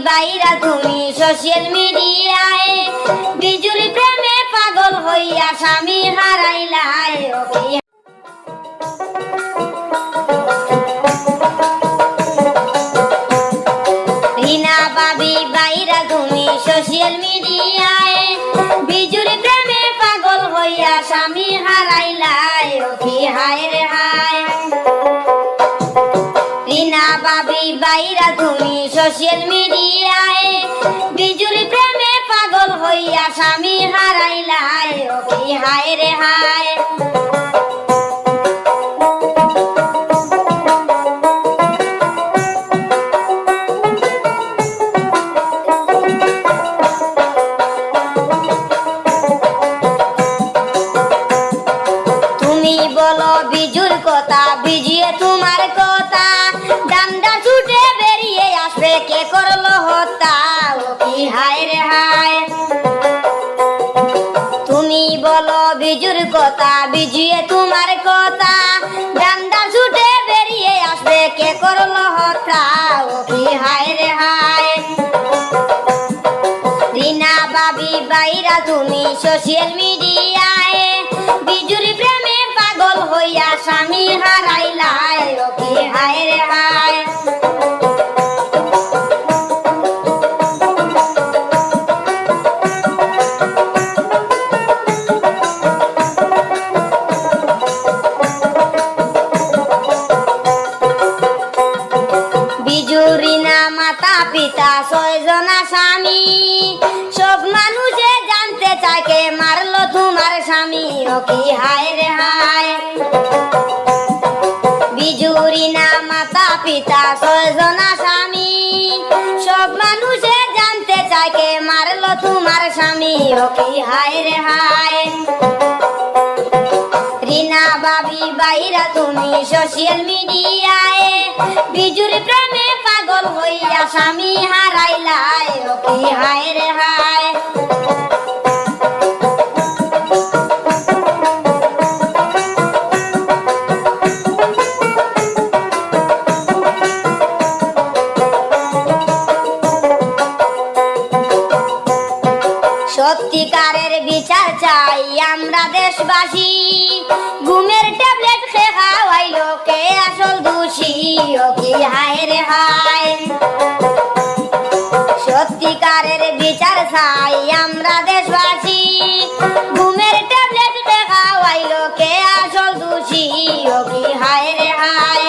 বাইরা তুমি সোশ্যাল মিডিয়ায় বিজুর প্রেমে পাগল হইয়া স্বামী হারাইলায় রিনা বাবি বাইরা তুমি সোশ্যাল মিডিয়ায় সোশ্যাল মিডিয়ায় বিজুর প্রেমে পাগল হইয়া স্বামী কি হায় রে হায়। তুমি বলো বিজুর কথা বিজিয়ে তোমার কথা। কে করল হত্যা, ও কি হায় রে হায়? তুমি বলো বিজুর কথা, বিজিয়ে তোমার কথা। ডান্ডা ছুটে বেরিয়ে আসবে, কে করল হত্যা, ও কি হায় রে হায়? রিনা বাবি বাইরা তুমি সোশ্যাল মিডিয়ায় বিজুরি প্রেমে পাগল হইয়া স্বামী হারাইলাই ও কি হায় রে হায়? বিজুরিনা মাতা পিতা, ছয়জনা স্বামী। সব মানুষে জানতে চায় কে মারলো তোমার স্বামী। ও কি হায় রে হায়। বিজুরিনা মাতা পিতা, ছয়জনা স্বামী। সব মানুষে জানতে চায় কে মারলো তোমার স্বামী। ও কি হায় রে হায়। রিনা বাবি বাইরা তুমি সোশ্যাল মিডিয়ায় বিজুর প্রেমে পাগল হইয়া স্বামী হারাইলাই সত্যিকারের বিচার চাই আমরা দেশবাসী। ঘুমের ট্যাবলেট খেয়ে খাওয়াইলো কে আসল দোষী, ও কি হায় রে হায়। সত্যিকারের বিচার চাই আমরা দেশবাসী। ঘুমের ট্যাবলেট খেয়ে খাওয়াইলো কে আসল দোষী, ও কি হায় রে হায়।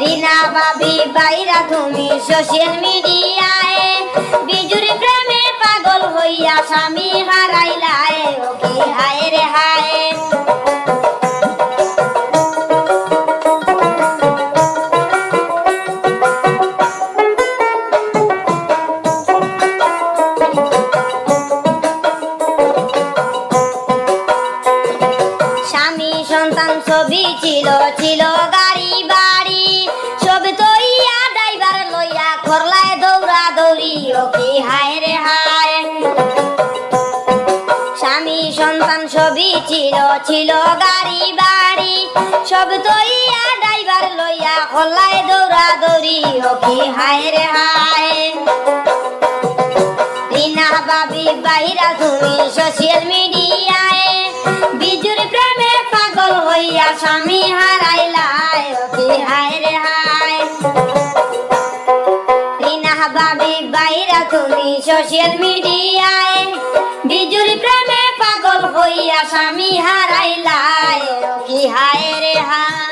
রিনা বাবি বাইরা তুমি সোশ্যাল মিডিয়ায় স্বামী হারাইলাই ও কি হায় রে হায়? স্বামী সন্তান ছবি ছিল ছিল ছবি ছিল ছিল গাড়ি বাড়ি। সব তৈয়া ড্রাইভার লইয়া করলায় দৌড়া দৌড়ি হায় রে হায়। বাবি বাইরা তুমি সোশ্যাল মিডিয়ায় বিজুর প্রেমে পাগল হইয়া স্বামী হায় রে হায়। বাবি তুমি সোশ্যাল মিডিয়ায় বিজুর প্রেমে হইয়া স্বামী হারাইলায় কি হায় রে হায়?